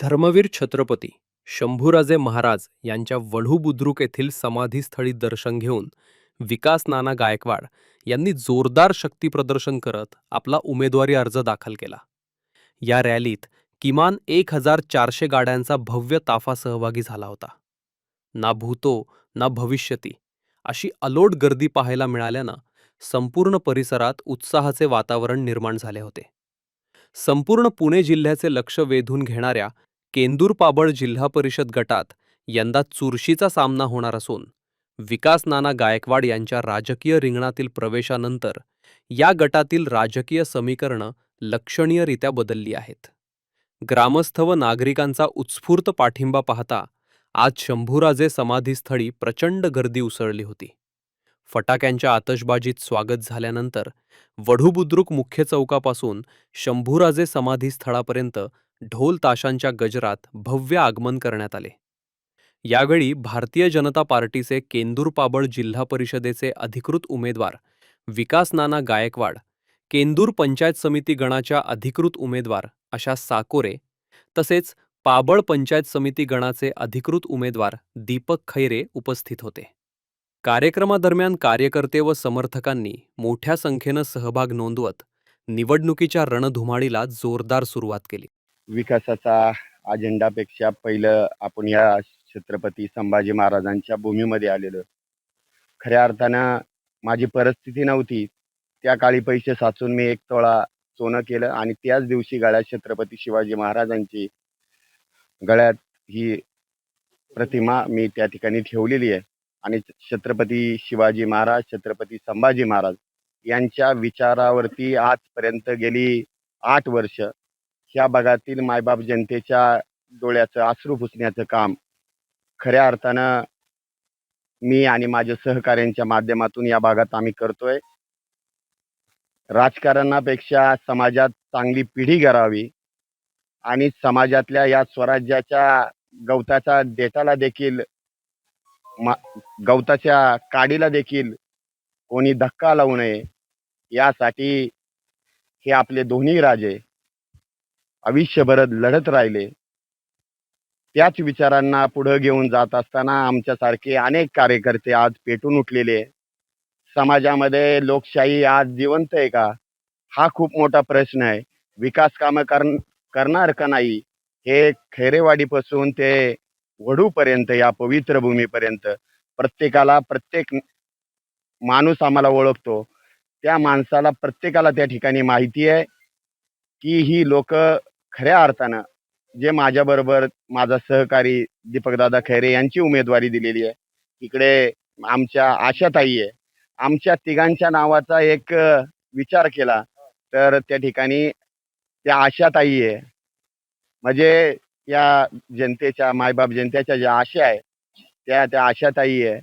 धर्मवीर छत्रपती शंभूराजे महाराज यांच्या वढू बुद्रुक येथील समाधीस्थळी दर्शन घेऊन विकास नाना गायकवाड यांनी जोरदार शक्ती प्रदर्शन करत आपला उमेदवारी अर्ज दाखल केला. या रॅलीत किमान एक हजार चारशे गाड्यांचा भव्य ताफा सहभागी झाला होता. ना भूतो ना भविष्यती अशी अलोट गर्दी पाहायला मिळाल्यानं संपूर्ण परिसरात उत्साहाचे वातावरण निर्माण झाले होते. संपूर्ण पुणे जिल्ह्याचे लक्ष वेधून घेणाऱ्या केंदूर पाबळ जिल्हा परिषद गटात यंदा चुरशीचा सामना होणार असून विकास नाना गायकवाड यांच्या राजकीय रिंगणातील प्रवेशानंतर या गटातील राजकीय समीकरणं लक्षणीयरित्या बदलली आहेत. ग्रामस्थ व नागरिकांचा उत्स्फूर्त पाठिंबा पाहता आज शंभूराजे समाधीस्थळी प्रचंड गर्दी उसळली होती. फटाक्यांच्या आतषबाजीत स्वागत झाल्यानंतर वढूबुद्रुक मुख्य चौकापासून शंभूराजे समाधीस्थळापर्यंत ढोल ताशांच्या गजरात भव्य आगमन करण्यात आले. यावेळी भारतीय जनता पार्टीचे केंदूर पाबळ जिल्हा परिषदेचे अधिकृत उमेदवार विकास नाना गायकवाड केंदूर पंचायत समिती गणाच्या अधिकृत उमेदवार अशा साकोरे तसेच पाबळ पंचायत समिती गणाचे अधिकृत उमेदवार दीपक खैरे उपस्थित होते. कार्यक्रमादरम्यान कार्यकर्ते व समर्थकांनी मोठ्या संख्येनं सहभाग नोंदवत निवडणुकीच्या रणधुमाळीला जोरदार सुरुवात केली. विकासाचा अजेंडापेक्षा पहिलं आपण या छत्रपती संभाजी महाराजांच्या भूमीमध्ये आलेलो. खऱ्या अर्थानं माझी परिस्थिती नव्हती. त्या काळी पैसे साचून मी एक तोळा सोनं केलं आणि त्याच दिवशी गळ्यात छत्रपती शिवाजी महाराजांची गळ्यात ही प्रतिमा मी त्या ठिकाणी ठेवलेली आहे. आणि छत्रपती शिवाजी महाराज छत्रपती संभाजी महाराज यांच्या विचारावरती आजपर्यंत गेली आठ वर्ष. ह्या भागातील मायबाप जनतेच्या डोळ्याचं आश्रू पुसण्याचं काम खऱ्या अर्थानं मी आणि माझ्या सहकाऱ्यांच्या माध्यमातून या भागात आम्ही करतोय. राजकारणापेक्षा समाजात चांगली पिढी करावी आणि समाजातल्या या स्वराज्याच्या गवताचा देठाला देखील गवताच्या काडीला देखील कोणी धक्का लावू नये यासाठी हे आपले दोन्ही राजे आयुष्यभरत लढत राहिले. त्याच विचारांना पुढे घेऊन जात असताना आमच्यासारखे अनेक कार्यकर्ते आज पेटून उठलेले. समाजामध्ये लोकशाही आज जिवंत आहे का? हा खूप मोठा प्रश्न आहे. विकास कामं करण करणार का नाही? हे खैरेवाडीपासून ते वडूपर्यंत या पवित्र भूमीपर्यंत प्रत्येकाला प्रत्येक माणूस आम्हाला ओळखतो. त्या माणसाला प्रत्येकाला त्या ठिकाणी माहिती आहे की ही लोक खऱ्या अर्थानं जे माझ्याबरोबर माझा सहकारी दीपकदादा खैरे यांची उमेदवारी दिलेली आहे. इकडे आमच्या आशाताई आहे. आमच्या तिघांच्या नावाचा एक विचार केला तर त्या ठिकाणी त्या आशाताई आहे. म्हणजे या जनतेच्या मायबाप जनतेच्या ज्या आशा आहे त्या त्या आशाताई आहे.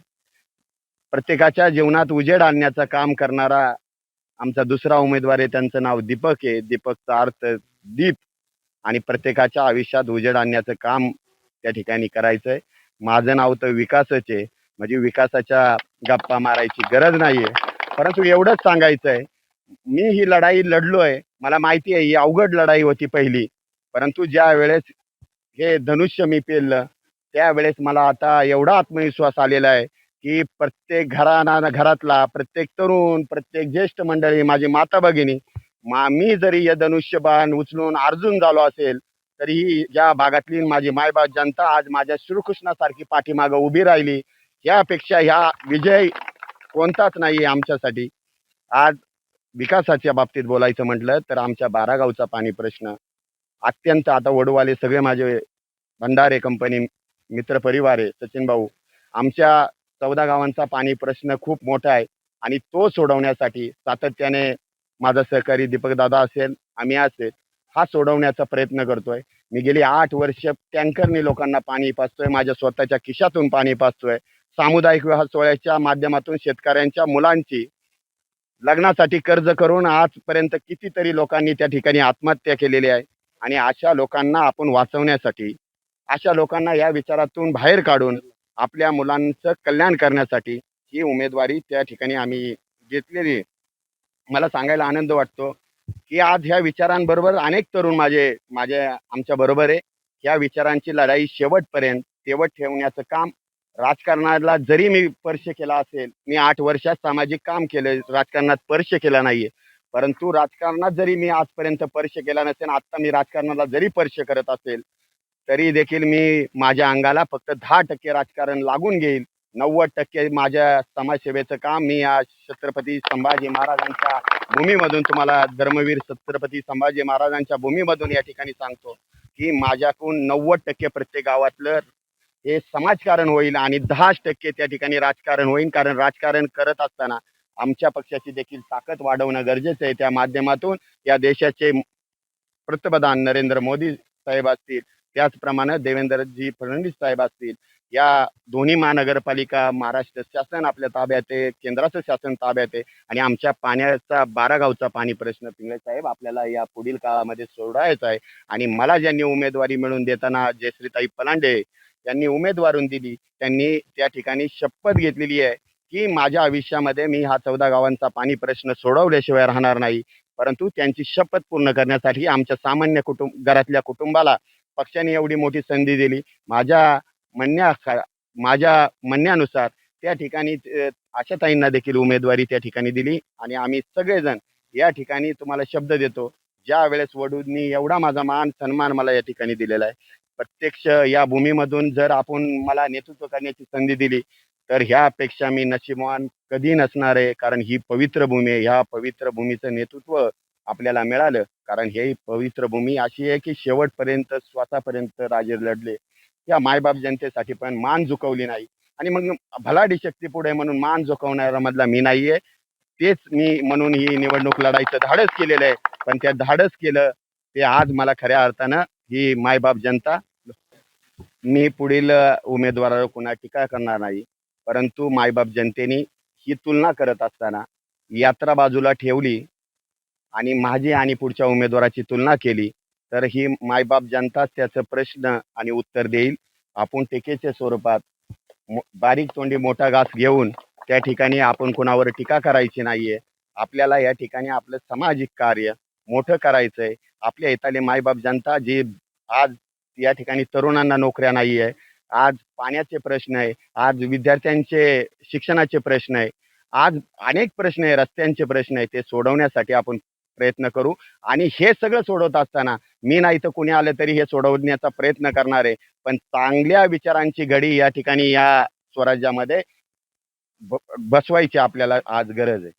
प्रत्येकाच्या जीवनात उजेड आणण्याचं काम करणारा आमचा दुसरा उमेदवार आहे त्यांचं नाव दीपक आहे. दीपकचा अर्थ दीप आणि प्रत्येकाच्या आयुष्यात उजेड आणण्याचं काम त्या ठिकाणी करायचंय. माझं नाव तर विकासच आहे. म्हणजे विकासाच्या गप्पा मारायची गरज नाहीये. परंतु एवढंच सांगायचं आहे मी ही लढाई लढलोय. मला माहिती आहे ही अवघड लढाई होती पहिली. परंतु ज्या वेळेस हे धनुष्य मी पेललं. त्यावेळेस मला आता एवढा आत्मविश्वास आलेला आहे की प्रत्येक घराना घरातला प्रत्येक तरुण प्रत्येक ज्येष्ठ मंडळी माझी माता भगिनी मा मी जरी या धनुष्यबाण उचलून अर्जुन झालो असेल तरीही ज्या भागातली माझी मायबाप जनता आज माझ्या श्रीकृष्णासारखी पाठीमागं उभी राहिली यापेक्षा ह्या विजय कोणताच नाही आमच्यासाठी. आज विकासाच्या बाबतीत बोलायचं म्हटलं तर आमच्या बारागावचा पाणी प्रश्न अत्यंत आता वडूवाले सगळे माझे भंडारे कंपनी मित्र परिवार आहे सचिन भाऊ आमच्या चौदा गावांचा पाणी प्रश्न खूप मोठा आहे आणि तो सोडवण्यासाठी सातत्याने माझा सहकारी दीपक दादा असेल आम्ही असेल हा सोडवण्याचा प्रयत्न करतोय. मी गेली आठ वर्ष टँकरने लोकांना पाणी पाचतोय माझ्या स्वतःच्या खिशातून पाणी पाचतोय सामुदायिक विवाह सोहळ्याच्या माध्यमातून शेतकऱ्यांच्या मुलांची लग्नासाठी कर्ज करून आजपर्यंत कितीतरी लोकांनी त्या ठिकाणी आत्महत्या केलेली आहे आणि अशा लोकांना आपण वाचवण्यासाठी अशा लोकांना या विचारातून बाहेर काढून आपल्या मुलांचं कल्याण करण्यासाठी ही उमेदवारी त्या ठिकाणी आम्ही घेतलेली मला सांगायला आनंद वाटतो की आज ह्या विचारांबरोबर अनेक तरुण माझे माझे आमच्या बरोबर आहे. ह्या विचारांची लढाई शेवटपर्यंत तेवट ठेवण्याचं काम राजकारणाला जरी मी स्पर्श केला असेल मी आठ वर्षात सामाजिक काम केलं राजकारणात स्पर्श केला नाहीये. परंतु राजकारणात जरी मी आजपर्यंत स्पर्श केला नसेल आता मी राजकारणाला जरी स्पर्श करत असेल तरी देखील मी माझ्या अंगाला फक्त दहा टक्के राजकारण लागून घेईल. नव्वद टक्के माझ्या समाजसेवेचं काम मी या छत्रपती संभाजी महाराजांच्या भूमीमधून तुम्हाला धर्मवीर छत्रपती संभाजी महाराजांच्या भूमीमधून या ठिकाणी सांगतो की माझ्याकडून नव्वद टक्के प्रत्येक गावातलं हे समाजकारण होईल आणि दहाच टक्के त्या ठिकाणी राजकारण होईल. कारण राजकारण करत असताना आमच्या पक्षाची देखील ताकद वाढवणं गरजेचं आहे. त्या माध्यमातून या देशाचे पंतप्रधान नरेंद्र मोदी साहेब असतील त्याचप्रमाणे देवेंद्रजी फडणवीस साहेब असतील या दोन्ही महानगरपालिका महाराष्ट्र शासन आपल्या ताब्यात आहे केंद्राचं शासन ताब्यात आहे आणि आमच्या पाण्याचा बारा गावचा पाणी प्रश्न पिंगळे साहेब आपल्याला या पुढील काळामध्ये सोडवायचा आहे. आणि मला ज्यांनी उमेदवारी मिळवून देताना जयश्रीताई पलांडे यांनी उमेदवारून दिली त्यांनी त्या ठिकाणी शपथ घेतलेली आहे की माझ्या आयुष्यामध्ये मी हा चौदा गावांचा पाणी प्रश्न सोडवल्याशिवाय राहणार नाही. परंतु त्यांची शपथ पूर्ण करण्यासाठी आमच्या सामान्य कुटुंब घरातल्या कुटुंबाला पक्षाने एवढी मोठी संधी दिली. माझ्या म्हणण्या माझ्या म्हणण्यानुसार त्या ठिकाणी आशाताईंना देखील उमेदवारी त्या ठिकाणी दिली आणि आम्ही सगळेजण या ठिकाणी तुम्हाला शब्द देतो. ज्या वेळेस वडूंनी एवढा माझा मान सन्मान मला या ठिकाणी दिलेला आहे. प्रत्यक्ष या भूमीमधून जर आपण मला नेतृत्व करण्याची संधी दिली तर ह्यापेक्षा मी नशिबवान कधी नसणार आहे. कारण ही पवित्र भूमी आहे. ह्या पवित्र भूमीचं नेतृत्व आपल्याला मिळालं. कारण हे पवित्र भूमी अशी आहे की शेवटपर्यंत स्वतःपर्यंत राजे लढले. या मायबाप जनतेसाठी पण मान झुकवली नाही. आणि मग भलाडी शक्ती पुढे म्हणून मान झुकवणारा मधला मी नाहीये. तेच मी म्हणून ही निवडणूक लढायचं धाडस केलेलं आहे. पण त्या धाडस केलं ते आज मला खऱ्या अर्थानं ही मायबाप जनता मी पुढील उमेदवारावर कुणा टीका करणार नाही. परंतु मायबाप जनतेने ही तुलना करत असताना यात्रा बाजूला ठेवली. आणि माझी आणि पुढच्या उमेदवाराची तुलना केली तर ही मायबाप जनताच त्याचं प्रश्न आणि उत्तर देईल. आपण टीकेच्या स्वरूपात बारीक तोंडी मोठा घास घेऊन त्या ठिकाणी आपण कोणावर टीका करायची नाहीये. आपल्याला या ठिकाणी आपलं सामाजिक कार्य मोठं करायचंय. आपल्या इथले मायबाप जनता जी आज या ठिकाणी तरुणांना नोकऱ्या नाही आहे आज पाण्याचे प्रश्न आहे आज विद्यार्थ्यांचे शिक्षणाचे प्रश्न आहे आज अनेक प्रश्न आहे रस्त्यांचे प्रश्न आहे ते सोडवण्यासाठी आपण प्रयत्न करू. आणि हे सगळं सोडवत असताना मी नाही तर कुणी आलं तरी हे सोडवण्याचा प्रयत्न करणार आहे. पण चांगल्या विचारांची घडी या ठिकाणी या स्वराज्यामध्ये बसवायची आपल्याला आज गरज आहे.